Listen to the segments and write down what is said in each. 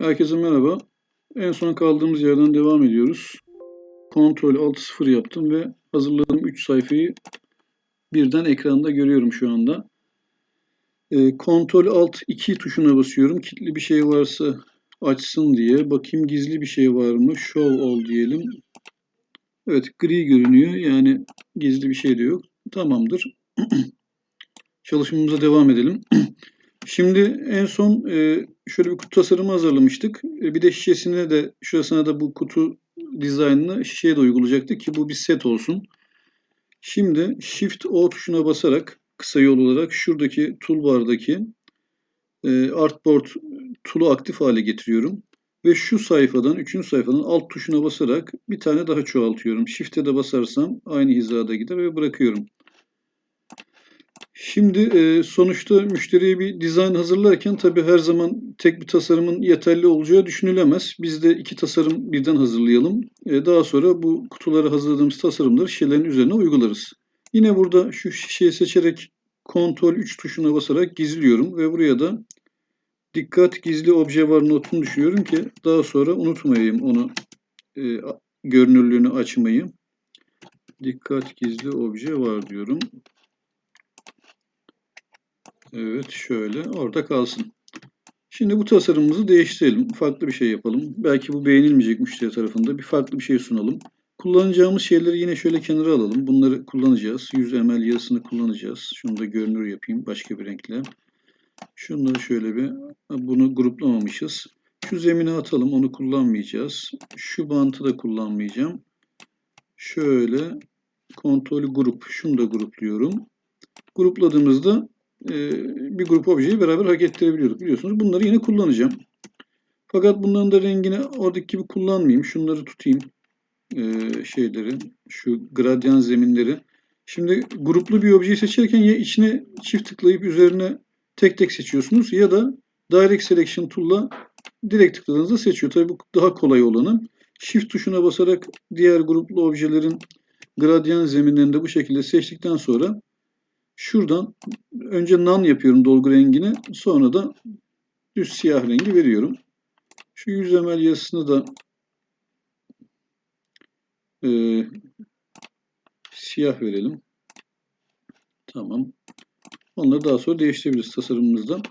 Herkese merhaba. En son kaldığımız yerden devam ediyoruz. Kontrol Alt 0 yaptım ve hazırladığım 3 sayfayı birden ekranda görüyorum şu anda. Kontrol Alt 2 tuşuna basıyorum. Kilitli bir şey varsa açsın diye. Bakayım gizli bir şey var mı? Show All diyelim. Evet gri görünüyor. Yani gizli bir şey de yok. Tamamdır. Çalışmamıza devam edelim. Şimdi en son e, şöyle bir kutu tasarımı hazırlamıştık. E, bir de şişesine de şurasına da bu kutu dizaynını şişeye de uygulayacaktık ki bu bir set olsun. Şimdi Shift O tuşuna basarak kısa yol olarak şuradaki toolbar'daki e, Artboard tool'u aktif hale getiriyorum. Ve şu sayfadan, 3. sayfadan alt tuşuna basarak bir tane daha çoğaltıyorum. Shift'e de basarsam aynı hizada gider ve bırakıyorum. Şimdi e, sonuçta müşteriye bir dizayn hazırlarken tabii her zaman tek bir tasarımın yeterli olacağı düşünülemez. Biz de iki tasarım birden hazırlayalım. E, daha sonra bu kutuları hazırladığımız tasarımları şişelerin üzerine uygularız. Yine burada şu şişeyi seçerek Ctrl 3 tuşuna basarak gizliyorum ve buraya da dikkat gizli obje var notunu düşüyorum ki daha sonra unutmayayım onu e, görünürlüğünü açmayı. Dikkat gizli obje var diyorum. Evet şöyle orada kalsın. Şimdi bu tasarımımızı değiştirelim. Farklı bir şey yapalım. Belki bu beğenilmeyecek müşteri tarafında. Bir farklı bir şey sunalım. Kullanacağımız şeyleri yine şöyle kenara alalım. Bunları kullanacağız. 100 ml yağısını kullanacağız. Şunu da görünür yapayım başka bir renkle. Şunları şöyle bir bunu gruplamamışız. Şu zemine atalım. Onu kullanmayacağız. Şu bantı da kullanmayacağım. Şöyle kontrol grup. Şunu da grupluyorum. Grupladığımızda bir grup objeyi beraber hareket ettirebiliyorduk biliyorsunuz. Bunları yine kullanacağım. Fakat bunların da rengini oradaki gibi kullanmayayım. Şunları tutayım. E, şeyleri, şu gradyan zeminleri. Şimdi gruplu bir objeyi seçerken ya içine çift tıklayıp üzerine tek tek seçiyorsunuz ya da Direct Selection Tool'la direkt tıkladığınızda seçiyor. Tabii bu daha kolay olanı. Shift tuşuna basarak diğer gruplu objelerin gradyan zeminlerini de bu şekilde seçtikten sonra Şuradan önce nan yapıyorum dolgu rengini. Sonra da düz siyah rengi veriyorum. Şu yüz emel yazısını da e, siyah verelim. Tamam. Onları daha sonra değiştirebiliriz tasarımımızda.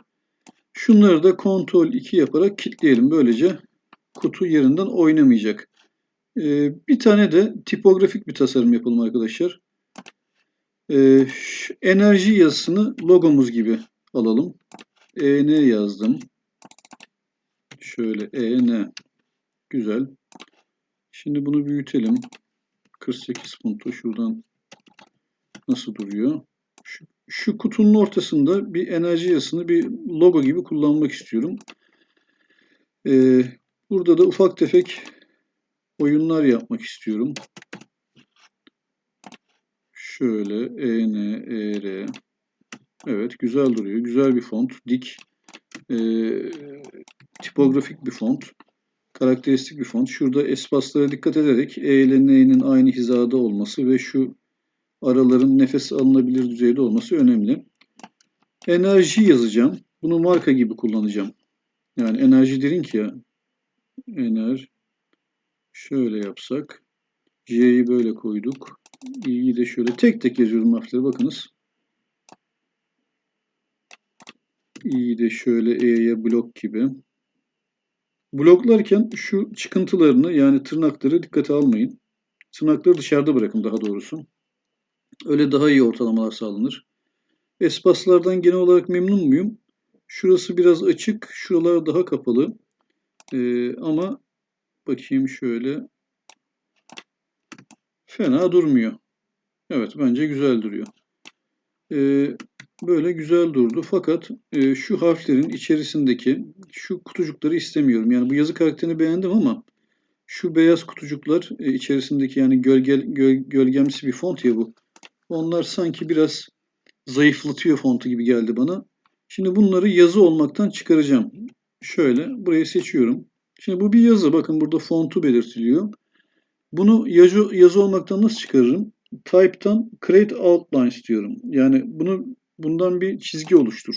Şunları da Ctrl 2 yaparak kilitleyelim. Böylece kutu yerinden oynamayacak. Ee, bir tane de tipografik bir tasarım yapalım arkadaşlar. Ee, enerji yazısını logomuz gibi alalım. EN yazdım. Şöyle EN. Güzel. Şimdi bunu büyütelim. 48 punto şuradan nasıl duruyor? Şu, şu kutunun ortasında bir enerji yazısını bir logo gibi kullanmak istiyorum. Ee, burada da ufak tefek oyunlar yapmak istiyorum. Şöyle E, N, E, R. Evet güzel duruyor. Güzel bir font. Dik. E, tipografik bir font. Karakteristik bir font. Şurada espaslara dikkat ederek E ile N'nin aynı hizada olması ve şu araların nefes alınabilir düzeyde olması önemli. Enerji yazacağım. Bunu marka gibi kullanacağım. Yani enerji drink ya. Ener. Şöyle yapsak. J'yi böyle koyduk. İ'yi de şöyle tek tek yazıyorum harfleri bakınız. İ'yi de şöyle E'ye blok gibi. Bloklarken şu çıkıntılarını yani tırnakları dikkate almayın. Tırnakları dışarıda bırakın daha doğrusu. Öyle daha iyi ortalamalar sağlanır. Espaslardan genel olarak memnun muyum? Şurası biraz açık, şuralar daha kapalı. Ee, ama bakayım şöyle Fena durmuyor. Evet bence güzel duruyor. Ee, böyle güzel durdu. Fakat e, şu harflerin içerisindeki şu kutucukları istemiyorum. Yani bu yazı karakterini beğendim ama şu beyaz kutucuklar e, içerisindeki yani gölge, göl, gölgemsi bir font ya bu. Onlar sanki biraz zayıflatıyor fontu gibi geldi bana. Şimdi bunları yazı olmaktan çıkaracağım. Şöyle burayı seçiyorum. Şimdi bu bir yazı. Bakın burada fontu belirtiliyor. Bunu yazı, yazı olmaktan nasıl çıkarırım? Type'tan create outline istiyorum. Yani bunu bundan bir çizgi oluştur.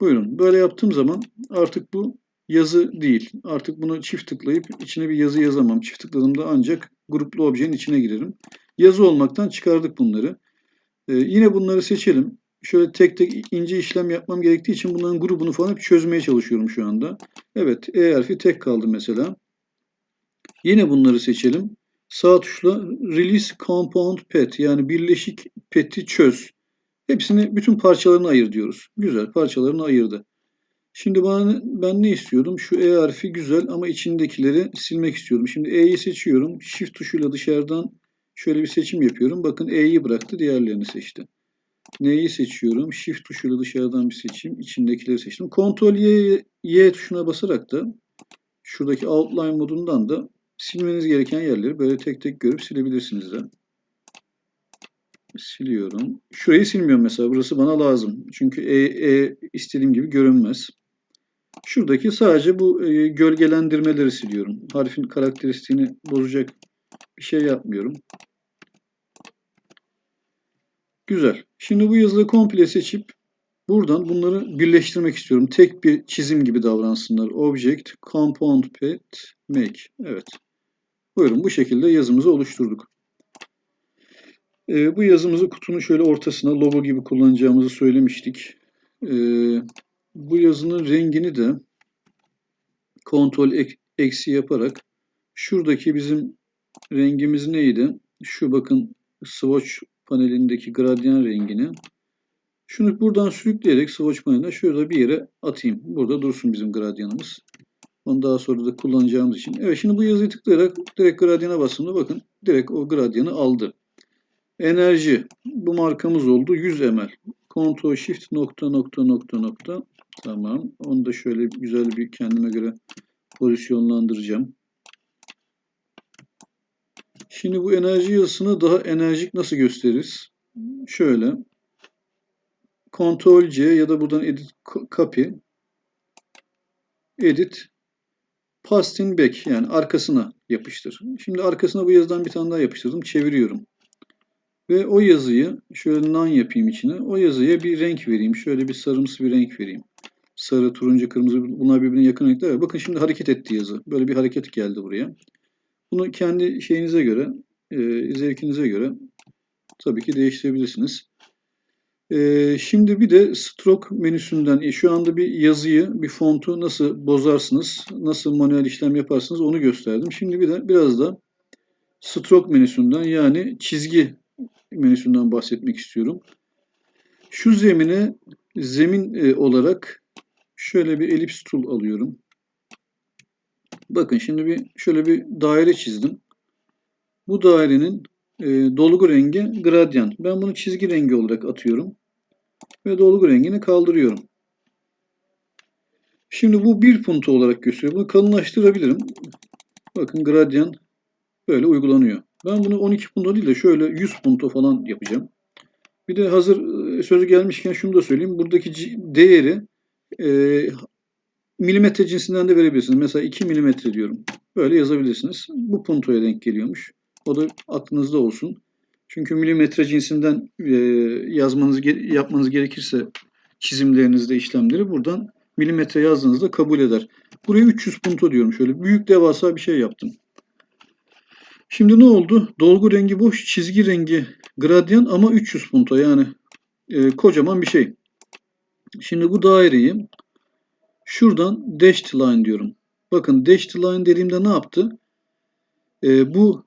Buyurun. Böyle yaptığım zaman artık bu yazı değil. Artık bunu çift tıklayıp içine bir yazı yazamam. Çift tıkladığımda ancak gruplu objenin içine girerim. Yazı olmaktan çıkardık bunları. Ee, yine bunları seçelim. Şöyle tek tek ince işlem yapmam gerektiği için bunların grubunu falan hep çözmeye çalışıyorum şu anda. Evet E harfi tek kaldı mesela. Yine bunları seçelim. Sağ tuşla Release Compound Pet yani birleşik pet'i çöz. Hepsini bütün parçalarını ayır diyoruz. Güzel parçalarını ayırdı. Şimdi bana, ben ne istiyordum? Şu E harfi güzel ama içindekileri silmek istiyorum. Şimdi E'yi seçiyorum. Shift tuşuyla dışarıdan şöyle bir seçim yapıyorum. Bakın E'yi bıraktı diğerlerini seçti. N'yi seçiyorum. Shift tuşuyla dışarıdan bir seçim. içindekileri seçtim. Ctrl Y, Y tuşuna basarak da şuradaki outline modundan da silmeniz gereken yerleri böyle tek tek görüp silebilirsiniz de. Siliyorum. Şurayı silmiyorum mesela. Burası bana lazım. Çünkü E, e istediğim gibi görünmez. Şuradaki sadece bu e, gölgelendirmeleri siliyorum. Harfin karakteristiğini bozacak bir şey yapmıyorum. Güzel. Şimdi bu yazıları komple seçip buradan bunları birleştirmek istiyorum. Tek bir çizim gibi davransınlar. Object, Compound Pet, Make. Evet. Buyurun bu şekilde yazımızı oluşturduk. Ee, bu yazımızı kutunun şöyle ortasına logo gibi kullanacağımızı söylemiştik. Ee, bu yazının rengini de kontrol ek, eksi yaparak şuradaki bizim rengimiz neydi? Şu bakın swatch panelindeki gradyan rengini şunu buradan sürükleyerek swatch paneline şurada bir yere atayım. Burada dursun bizim gradyanımız. Onu daha sonra da kullanacağımız için. Evet şimdi bu yazıyı tıklayarak direkt gradyana bastığımda bakın direkt o gradyanı aldı. Enerji bu markamız oldu 100 ml. Ctrl Shift nokta nokta nokta nokta. Tamam. Onu da şöyle güzel bir kendime göre pozisyonlandıracağım. Şimdi bu enerji yazısını daha enerjik nasıl gösteririz? Şöyle. Ctrl C ya da buradan Edit Copy. Edit Pasting Back yani arkasına yapıştır. Şimdi arkasına bu yazıdan bir tane daha yapıştırdım. Çeviriyorum. Ve o yazıyı şöyle nan yapayım içine. O yazıya bir renk vereyim. Şöyle bir sarımsı bir renk vereyim. Sarı, turuncu, kırmızı bunlar birbirine yakın renkler. Bakın şimdi hareket etti yazı. Böyle bir hareket geldi buraya. Bunu kendi şeyinize göre, e, zevkinize göre tabii ki değiştirebilirsiniz. E, şimdi bir de stroke menüsünden e, şu anda bir yazıyı, bir fontu nasıl bozarsınız, nasıl manuel işlem yaparsınız onu gösterdim. Şimdi bir de biraz da stroke menüsünden yani çizgi menüsünden bahsetmek istiyorum. Şu zemine zemin e, olarak şöyle bir elips tool alıyorum. Bakın şimdi bir şöyle bir daire çizdim. Bu dairenin e, dolgu rengi gradyan. Ben bunu çizgi rengi olarak atıyorum. Ve dolgu rengini kaldırıyorum. Şimdi bu bir punto olarak gösteriyor. Bunu kalınlaştırabilirim. Bakın gradyan böyle uygulanıyor. Ben bunu 12 punto değil de şöyle 100 punto falan yapacağım. Bir de hazır e, sözü gelmişken şunu da söyleyeyim. Buradaki değeri e, milimetre cinsinden de verebilirsiniz. Mesela 2 milimetre diyorum. Böyle yazabilirsiniz. Bu puntoya denk geliyormuş. O da aklınızda olsun. Çünkü milimetre cinsinden e, yazmanız yapmanız gerekirse çizimlerinizde işlemleri buradan milimetre yazdığınızda kabul eder. Buraya 300 punto diyorum. Şöyle büyük devasa bir şey yaptım. Şimdi ne oldu? Dolgu rengi boş, çizgi rengi gradyan ama 300 punto yani e, kocaman bir şey. Şimdi bu daireyi şuradan dashed line diyorum. Bakın dashed line dediğimde ne yaptı? E, bu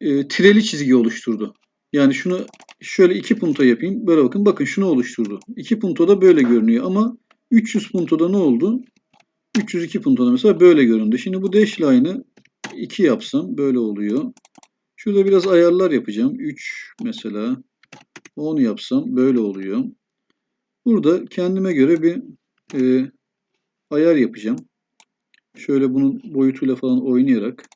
e, tireli çizgi oluşturdu. Yani şunu şöyle iki punto yapayım. Böyle bakın. Bakın şunu oluşturdu. İki punto da böyle görünüyor ama 300 puntoda ne oldu? 302 puntoda mesela böyle göründü. Şimdi bu dash line'ı 2 yapsam böyle oluyor. Şurada biraz ayarlar yapacağım. 3 mesela 10 yapsam böyle oluyor. Burada kendime göre bir e, ayar yapacağım. Şöyle bunun boyutuyla falan oynayarak.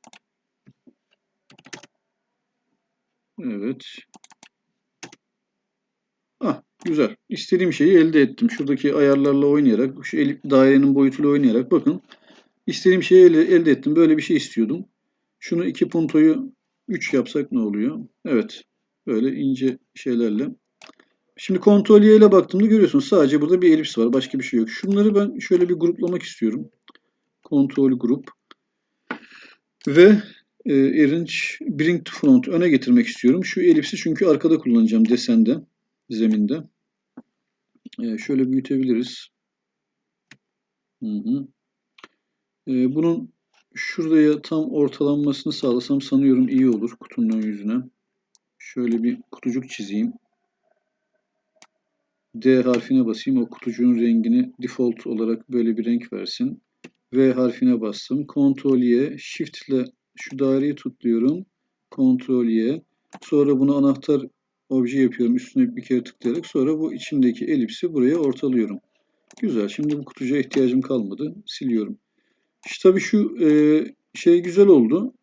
Evet. Ah güzel. İstediğim şeyi elde ettim. Şuradaki ayarlarla oynayarak, şu elip dairenin boyutuyla oynayarak bakın. İstediğim şeyi elde, elde ettim. Böyle bir şey istiyordum. Şunu iki puntoyu 3 yapsak ne oluyor? Evet. Böyle ince şeylerle. Şimdi kontrol ile baktığımda görüyorsunuz sadece burada bir elips var. Başka bir şey yok. Şunları ben şöyle bir gruplamak istiyorum. Kontrol grup. Ve e, Arrange Bring to Front öne getirmek istiyorum. Şu elipsi çünkü arkada kullanacağım desende, zeminde. E, şöyle büyütebiliriz. Hı hı. E, bunun şuraya tam ortalanmasını sağlasam sanıyorum iyi olur kutunun ön yüzüne. Şöyle bir kutucuk çizeyim. D harfine basayım. O kutucuğun rengini default olarak böyle bir renk versin. V harfine bastım. Ctrl Y, Shift ile şu daireyi tutuyorum. Ctrl Y. Sonra bunu anahtar obje yapıyorum. Üstüne bir kere tıklayarak. Sonra bu içindeki elipsi buraya ortalıyorum. Güzel. Şimdi bu kutucuğa ihtiyacım kalmadı. Siliyorum. İşte tabii şu e, şey güzel oldu.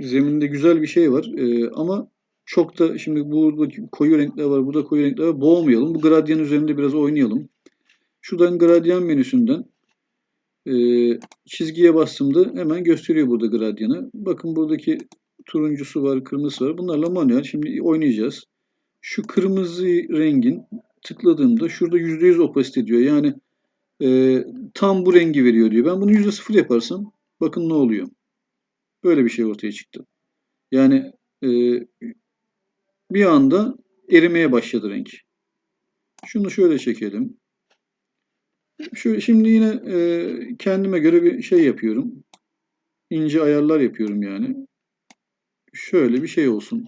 Zeminde güzel bir şey var. E, ama çok da şimdi buradaki koyu renkler var. Burada koyu renkler var. Boğmayalım. Bu gradyan üzerinde biraz oynayalım. Şuradan gradyan menüsünden e, çizgiye bastığımda hemen gösteriyor burada gradyanı. Bakın buradaki turuncusu var, kırmızısı var. Bunlarla manuel. Şimdi oynayacağız. Şu kırmızı rengin tıkladığımda şurada %100 opasite diyor. Yani e, tam bu rengi veriyor diyor. Ben bunu %0 yaparsam bakın ne oluyor. Böyle bir şey ortaya çıktı. Yani e, bir anda erimeye başladı renk. Şunu şöyle çekelim. Şu, şimdi yine e, kendime göre bir şey yapıyorum. İnce ayarlar yapıyorum yani. Şöyle bir şey olsun.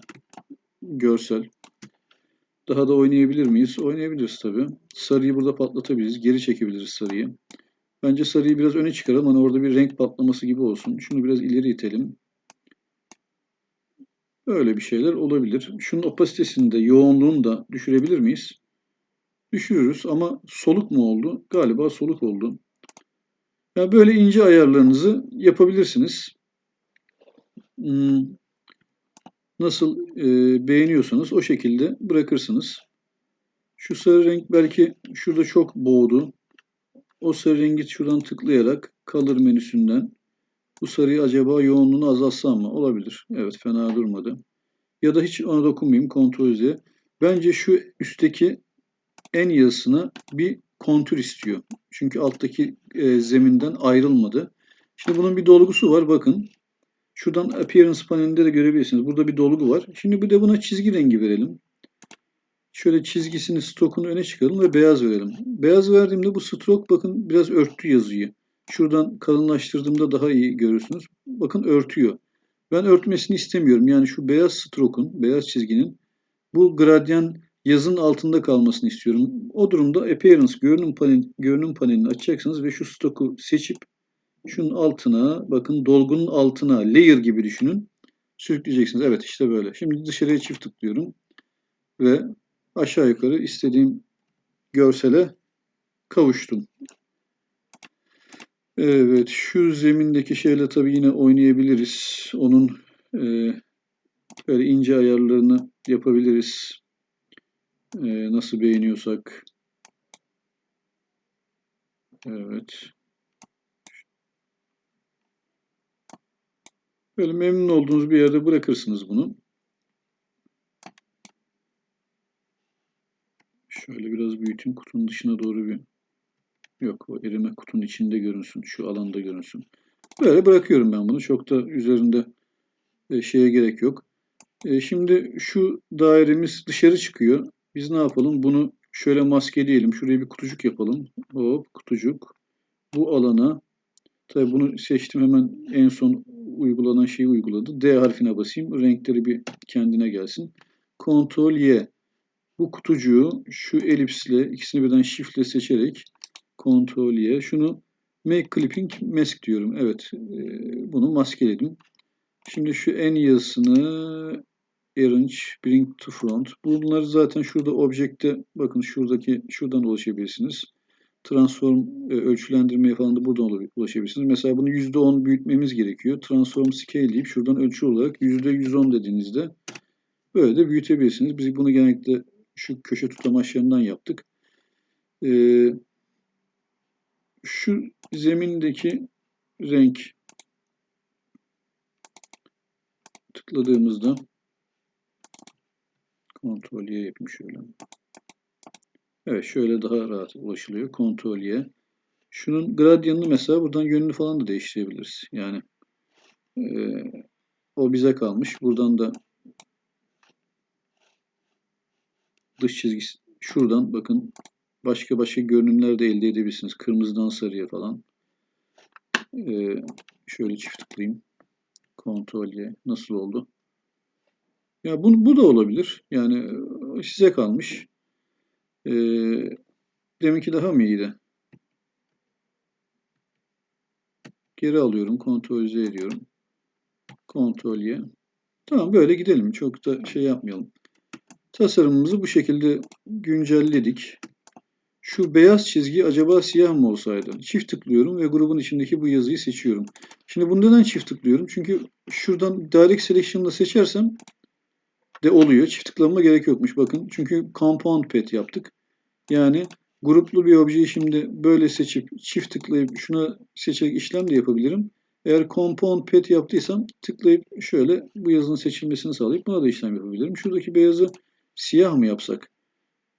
Görsel. Daha da oynayabilir miyiz? Oynayabiliriz tabii. Sarıyı burada patlatabiliriz. Geri çekebiliriz sarıyı. Bence sarıyı biraz öne çıkaralım. Hani orada bir renk patlaması gibi olsun. Şunu biraz ileri itelim. Böyle bir şeyler olabilir. Şunun opasitesini de, yoğunluğunu da düşürebilir miyiz? Düşürürüz ama soluk mu oldu? Galiba soluk oldu. Yani böyle ince ayarlarınızı yapabilirsiniz. Hmm. Nasıl e, beğeniyorsanız o şekilde bırakırsınız. Şu sarı renk belki şurada çok boğdu. O sarı rengi şuradan tıklayarak Color menüsünden bu sarıyı acaba yoğunluğunu azaltsam mı? Olabilir. Evet fena durmadı. Ya da hiç ona dokunmayayım. Ctrl Z. Bence şu üstteki en yazısına bir kontür istiyor. Çünkü alttaki e, zeminden ayrılmadı. Şimdi bunun bir dolgusu var. Bakın. Şuradan Appearance panelinde de görebilirsiniz. Burada bir dolgu var. Şimdi bir de buna çizgi rengi verelim. Şöyle çizgisini, stokunu öne çıkaralım ve beyaz verelim. Beyaz verdiğimde bu stroke bakın biraz örttü yazıyı. Şuradan kalınlaştırdığımda daha iyi görürsünüz. Bakın örtüyor. Ben örtmesini istemiyorum. Yani şu beyaz stroke'un, beyaz çizginin bu gradyan yazın altında kalmasını istiyorum. O durumda Appearance görünüm, panel, görünüm panelini açacaksınız ve şu stoku seçip şunun altına, bakın dolgunun altına, layer gibi düşünün. Sürükleyeceksiniz. Evet işte böyle. Şimdi dışarıya çift tıklıyorum. Ve aşağı yukarı istediğim görsele kavuştum. Evet, şu zemindeki şeyle tabii yine oynayabiliriz. Onun e, böyle ince ayarlarını yapabiliriz. E, nasıl beğeniyorsak. Evet. Böyle memnun olduğunuz bir yerde bırakırsınız bunu. Şöyle biraz büyüteyim. Kutunun dışına doğru bir Yok o erime kutunun içinde görünsün. Şu alanda görünsün. Böyle bırakıyorum ben bunu. Çok da üzerinde e, şeye gerek yok. E, şimdi şu dairemiz dışarı çıkıyor. Biz ne yapalım? Bunu şöyle maskeleyelim. Şuraya bir kutucuk yapalım. Hop kutucuk. Bu alana tabi bunu seçtim hemen en son uygulanan şeyi uyguladı. D harfine basayım. Renkleri bir kendine gelsin. Ctrl Y. Bu kutucuğu şu elipsle ikisini birden shift ile seçerek Ctrl Y. Şunu make clipping mask diyorum. Evet. E, bunu maskeledim. Şimdi şu en yazısını arrange bring to front. Bunları zaten şurada objekte bakın şuradaki şuradan ulaşabilirsiniz. Transform e, ölçülendirmeye falan da buradan ulaşabilirsiniz. Mesela bunu %10 büyütmemiz gerekiyor. Transform scale deyip şuradan ölçü olarak %110 dediğinizde böyle de büyütebilirsiniz. Biz bunu genellikle şu köşe tutamaçlarından yaptık. Ee, şu zemindeki renk tıkladığımızda kontrol Y yapayım şöyle. Evet şöyle daha rahat ulaşılıyor. Y. Şunun gradyanını mesela buradan yönünü falan da değiştirebiliriz. Yani e, o bize kalmış. Buradan da dış çizgisi şuradan bakın başka başka görünümler de elde edebilirsiniz. Kırmızıdan sarıya falan. Ee, şöyle çift tıklayayım. Y. Nasıl oldu? Ya bu, bu da olabilir. Yani e, size kalmış. Ee, deminki daha mı iyiydi? Geri alıyorum. Kontrol Z ediyorum. Kontrol Y. Tamam böyle gidelim. Çok da şey yapmayalım. Tasarımımızı bu şekilde güncelledik. Şu beyaz çizgi acaba siyah mı olsaydı? Çift tıklıyorum ve grubun içindeki bu yazıyı seçiyorum. Şimdi bunu neden çift tıklıyorum? Çünkü şuradan Direct Selection'da seçersem de oluyor. Çift tıklamama gerek yokmuş bakın. Çünkü Compound Pet yaptık. Yani gruplu bir objeyi şimdi böyle seçip çift tıklayıp şuna seçerek işlem de yapabilirim. Eğer Compound Pet yaptıysam tıklayıp şöyle bu yazının seçilmesini sağlayıp buna da işlem yapabilirim. Şuradaki beyazı siyah mı yapsak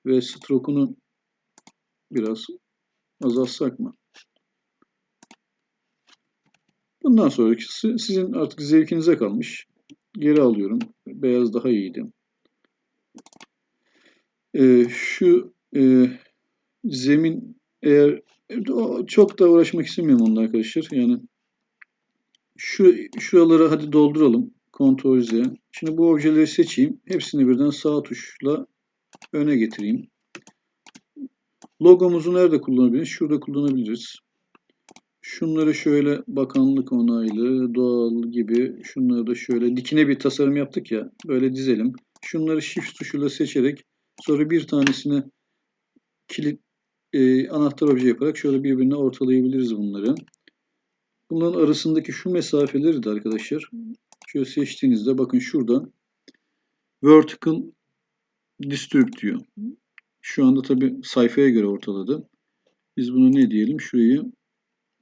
ve stroke'unu biraz azaltsak mı? Bundan sonraki sizin artık zevkinize kalmış. Geri alıyorum. Beyaz daha iyiydi. Ee, şu e, zemin eğer çok da uğraşmak istemiyorum onunla arkadaşlar. Yani şu şuraları hadi dolduralım. Ctrl Z. Şimdi bu objeleri seçeyim. Hepsini birden sağ tuşla öne getireyim. Logomuzu nerede kullanabiliriz? Şurada kullanabiliriz. Şunları şöyle bakanlık onaylı, doğal gibi şunları da şöyle dikine bir tasarım yaptık ya. Böyle dizelim. Şunları shift tuşuyla seçerek sonra bir tanesini kilit e, anahtar obje yaparak şöyle birbirine ortalayabiliriz bunları. Bunların arasındaki şu mesafeleri de arkadaşlar şöyle seçtiğinizde bakın şuradan vertical distribute diyor. Şu anda tabi sayfaya göre ortaladı. Biz bunu ne diyelim? Şurayı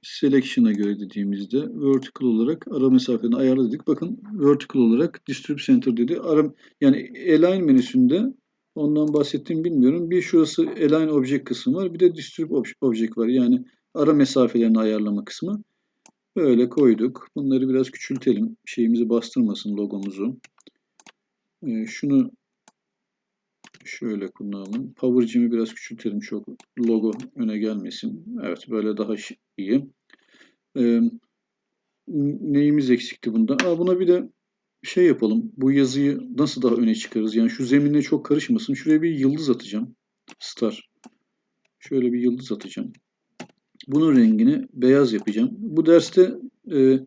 selection'a göre dediğimizde vertical olarak ara mesafeni ayarladık. Bakın vertical olarak distribute center dedi. Ara, yani align menüsünde ondan bahsettiğim bilmiyorum. Bir şurası align object kısmı var. Bir de distribute object var. Yani ara mesafelerini ayarlama kısmı. Böyle koyduk. Bunları biraz küçültelim. Şeyimizi bastırmasın logomuzu. Ee, şunu şöyle kullanalım. Power biraz küçültelim. Çok logo öne gelmesin. Evet böyle daha iyi. Ee, neyimiz eksikti bunda? Aa, buna bir de şey yapalım. Bu yazıyı nasıl daha öne çıkarız? Yani şu zeminle çok karışmasın. Şuraya bir yıldız atacağım. Star. Şöyle bir yıldız atacağım. Bunun rengini beyaz yapacağım. Bu derste e,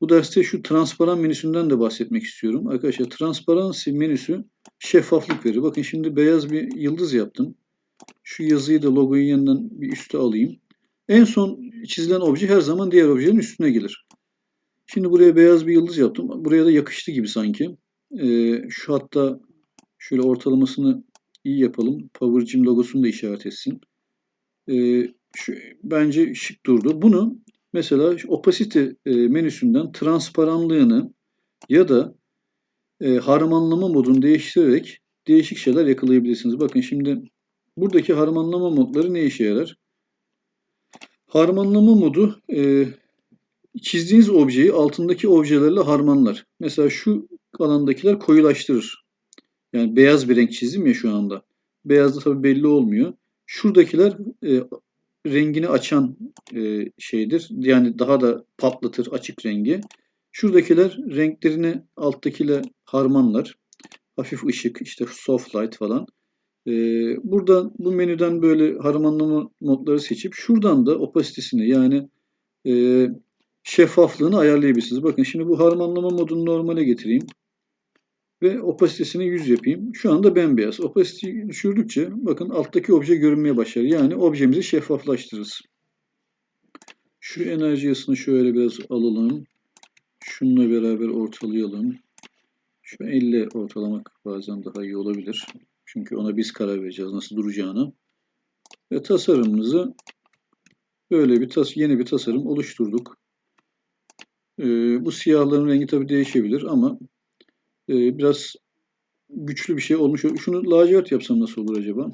bu derste şu transparan menüsünden de bahsetmek istiyorum. Arkadaşlar transparansi menüsü şeffaflık verir. Bakın şimdi beyaz bir yıldız yaptım. Şu yazıyı da logoyu yeniden bir üste alayım. En son çizilen obje her zaman diğer objenin üstüne gelir. Şimdi buraya beyaz bir yıldız yaptım. Buraya da yakıştı gibi sanki. Ee, şu hatta şöyle ortalamasını iyi yapalım. Power logosunu da işaret etsin. Ee, şu, bence şık durdu. Bunu mesela opacity e, menüsünden transparanlığını ya da e, harmanlama modunu değiştirerek değişik şeyler yakalayabilirsiniz. Bakın şimdi buradaki harmanlama modları ne işe yarar? Harmanlama modu e, çizdiğiniz objeyi altındaki objelerle harmanlar. Mesela şu alandakiler koyulaştırır. Yani beyaz bir renk çizdim ya şu anda. Beyaz da tabii belli olmuyor. Şuradakiler e, rengini açan e, şeydir. Yani daha da patlatır açık rengi. Şuradakiler renklerini alttakiyle harmanlar. Hafif ışık, işte soft light falan. Ee, buradan bu menüden böyle harmanlama modları seçip şuradan da opasitesini yani e, şeffaflığını ayarlayabilirsiniz. Bakın şimdi bu harmanlama modunu normale getireyim. Ve opasitesini 100 yapayım. Şu anda bembeyaz. Opasiteyi düşürdükçe bakın alttaki obje görünmeye başlar. Yani objemizi şeffaflaştırırız. Şu enerji yasını şöyle biraz alalım. Şununla beraber ortalayalım. Şu 50 ortalamak bazen daha iyi olabilir. Çünkü ona biz karar vereceğiz nasıl duracağını. Ve tasarımımızı böyle bir tas yeni bir tasarım oluşturduk. Ee, bu siyahların rengi tabi değişebilir ama e, biraz güçlü bir şey olmuş. Şunu lacivert yapsam nasıl olur acaba?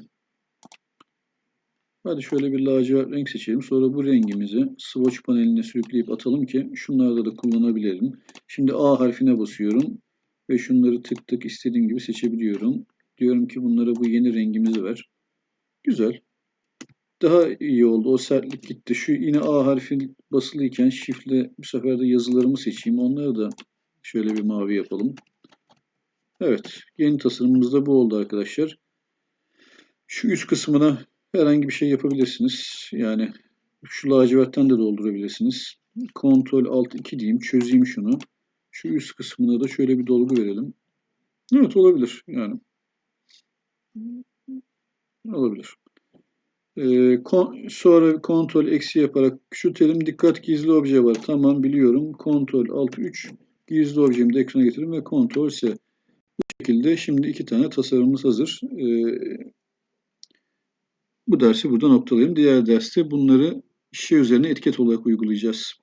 Hadi şöyle bir lacivert renk seçelim. Sonra bu rengimizi swatch paneline sürükleyip atalım ki şunlarda da kullanabilelim. Şimdi A harfine basıyorum ve şunları tık tık istediğim gibi seçebiliyorum. Diyorum ki bunlara bu yeni rengimizi ver. Güzel. Daha iyi oldu. O sertlik gitti. Şu yine A harfi basılıyken shift'le bu sefer de yazılarımı seçeyim. Onları da şöyle bir mavi yapalım. Evet. Yeni tasarımımız da bu oldu arkadaşlar. Şu üst kısmına herhangi bir şey yapabilirsiniz. Yani şu lacivertten de doldurabilirsiniz. Ctrl Alt 2 diyeyim. Çözeyim şunu. Şu üst kısmına da şöyle bir dolgu verelim. Evet olabilir. Yani olabilir. Ee, kon- sonra kontrol eksi yaparak terim dikkat gizli obje var. Tamam biliyorum. Kontrol alt 3 gizli objemi de ekrana getirdim ve kontrol S. Bu şekilde şimdi iki tane tasarımımız hazır. Ee, bu dersi burada noktalayayım. Diğer derste bunları şişe üzerine etiket olarak uygulayacağız.